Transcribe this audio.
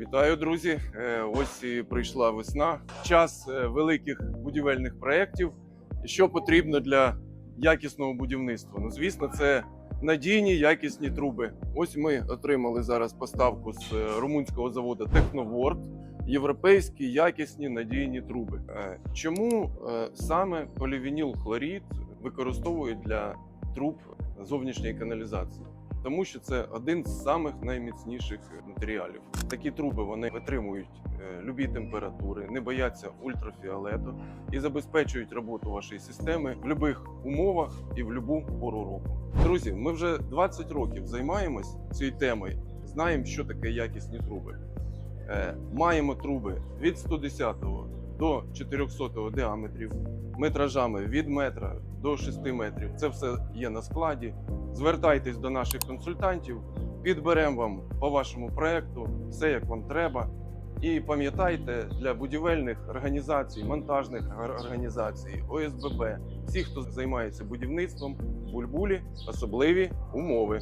Вітаю, друзі! Е, Ось і прийшла весна. Час е, великих будівельних проєктів. Що потрібно для якісного будівництва? Ну, звісно, це надійні якісні труби. Ось ми отримали зараз поставку з е, румунського заводу Техноворд. Європейські якісні надійні труби. Чому саме полівініл хлорід використовують для труб зовнішньої каналізації? Тому що це один з самих найміцніших матеріалів. Такі труби вони витримують е, любі температури, не бояться ультрафіолету і забезпечують роботу вашої системи в будь-яких умовах і в будь-яку пору року. Друзі, ми вже 20 років займаємось цією темою, знаємо, що таке якісні труби. Е, Маємо труби від 110 до 400 діаметрів, метражами від метра до 6 метрів. Це все є на складі. Звертайтесь до наших консультантів, підберемо вам по вашому проекту все, як вам треба. І пам'ятайте, для будівельних організацій, монтажних організацій, ОСББ, всіх, хто займається будівництвом, бульбулі особливі умови.